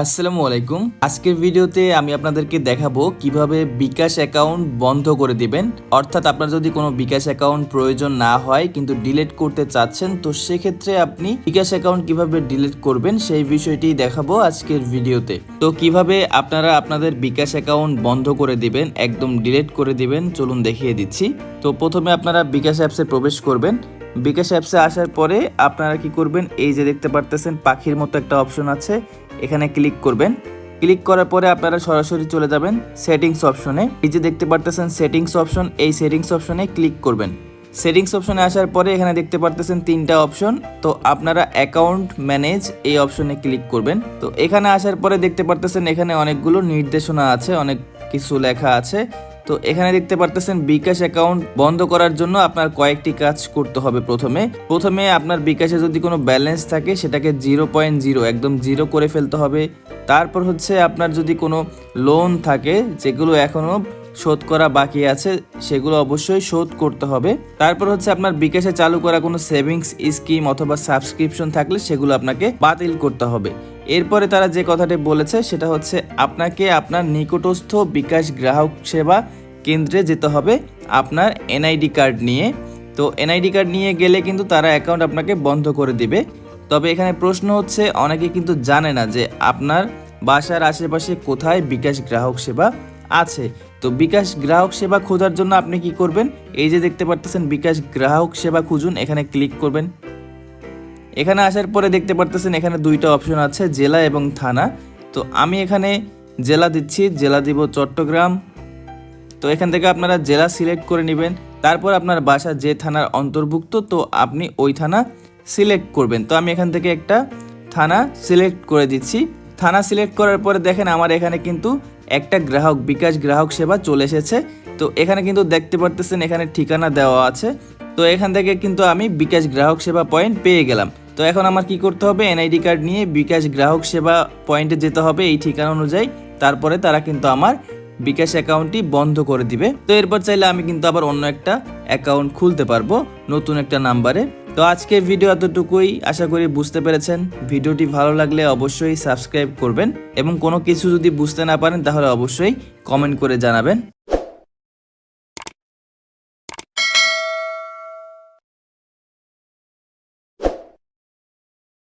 আসসালামু আলাইকুম। আজকের ভিডিওতে আমি আপনাদেরকে দেখাবো কীভাবে বিকাশ অ্যাকাউন্ট বন্ধ করে দিবেন। অর্থাৎ আপনার যদি কোনো বিকাশ অ্যাকাউন্ট প্রয়োজন না হয় কিন্তু ডিলিট করতে চাচ্ছেন, তো সেক্ষেত্রে আপনি বিকাশ অ্যাকাউন্ট কীভাবে ডিলিট করবেন সেই বিষয়টি দেখাবো আজকের ভিডিওতে। তো কীভাবে আপনারা আপনাদের বিকাশ অ্যাকাউন্ট বন্ধ করে দিবেন, একদম ডিলিট করে দিবেন, চলুন দেখিয়ে দিচ্ছি। তো প্রথমে আপনারা বিকাশ অ্যাপসে প্রবেশ করবেন। বিকাশ অ্যাপসে আসার পরে আপনারা কি করবেন, এই যে দেখতে পারতেছেন, পাখির মতো একটা অপশন আছে। এখানে ক্লিক করবেন। ক্লিক করার পরে আপনারা সরাসরি চলে যাবেন সেটিংস অপশনে এই যে দেখতে পারতেছেন সেটিংস অপশন এই সেটিংস অপশনে ক্লিক করবেন। সেটিংস অপশনে আসার পরে এখানে দেখতে পারতেছেন তিনটা অপশন তো আপনারা অ্যাকাউন্ট ম্যানেজ এই অপশনে ক্লিক করবেন। তো এখানে আসার পরে দেখতে পারতেছেন এখানে অনেকগুলো নির্দেশনা আছে, অনেক কিছু লেখা আছে। তো এখানে দেখতে পারতেছেন বিকাশ অ্যাকাউন্ট বন্ধ করার জন্য আপনার কয়েকটি কাজ করতে হবে প্রথমে। প্রথমে আপনার বিকাশে যদি কোনো ব্যালেন্স থাকে, সেটাকে জিরো পয়েন্ট জিরো একদম জিরো করে ফেলতে হবে। তারপর হচ্ছে আপনার যদি কোনো লোন থাকে, যেগুলো এখনও শোধ করা বাকি আছে, সেগুলো অবশ্যই শোধ করতে হবে। তারপর হচ্ছে আপনার বিকাশে চালু করা কোনো সেভিংস স্কিম অথবা সাবস্ক্রিপশন থাকলে সেগুলো আপনাকে বাতিল করতে হবে। এরপরে তারা যে কথাটি বলেছে সেটা হচ্ছে, আপনাকে আপনার নিকটস্থ বিকাশ গ্রাহক সেবা কেন্দ্রে যেতে হবে আপনার এনআইডি কার্ড নিয়ে। তো এনআইডি কার্ড নিয়ে গেলে কিন্তু তারা অ্যাকাউন্ট আপনাকে বন্ধ করে দিবে। তবে এখানে প্রশ্ন হচ্ছে, অনেকে কিন্তু জানে না যে আপনার বাসার আশেপাশে কোথায় বিকাশ গ্রাহক সেবা আছে। তো বিকাশ গ্রাহক সেবা খোঁজার জন্য আপনি কি করবেন? এই যে দেখতে পারতেছেন বিকাশ গ্রাহক সেবা খুঁজুন, এখানে ক্লিক করবেন। এখানে আসার পরে দেখতে পারতেছেন এখানে দুইটা অপশন আছে, জেলা এবং থানা। তো আমি এখানে জেলা দিচ্ছি, জেলা দিব চট্টগ্রাম। তো এখান থেকে আপনারা জেলা সিলেক্ট করে নেবেন। তারপর আপনার বাসা যে থানার অন্তর্ভুক্ত, তো আপনি ওই থানা সিলেক্ট করবেন। তো আমি এখান থেকে একটা থানা সিলেক্ট করে দিচ্ছি। থানা সিলেক্ট করার পরে দেখেন আমার এখানে কিন্তু একটা গ্রাহক, বিকাশ গ্রাহক সেবা চলে এসেছে। তো এখানে কিন্তু দেখতে পারতেছেন এখানে ঠিকানা দেওয়া আছে। তো এখান থেকে কিন্তু আমি বিকাশ গ্রাহক সেবা পয়েন্ট পেয়ে গেলাম। তো এখন আমার কি করতে হবে? এনআইডি কার্ড নিয়ে বিকাশ গ্রাহক সেবা পয়েন্টে যেতে হবে এই ঠিকানা অনুযায়ী। তারপরে তারা কিন্তু আমার বিকাশ অ্যাকাউন্টটি বন্ধ করে দিবে। তো এরপর চাইলে আমি কিন্তু আবার অন্য একটা অ্যাকাউন্ট খুলতে পারব নতুন একটা নাম্বারে। তো আজকে ভিডিও এতটুকুই। আশা করি বুঝতে পেরেছেন। ভিডিওটি ভালো লাগলে অবশ্যই সাবস্ক্রাইব করবেন এবং কোনো কিছু যদি বুঝতে না পারেন তাহলে অবশ্যই কমেন্ট করে জানাবেন।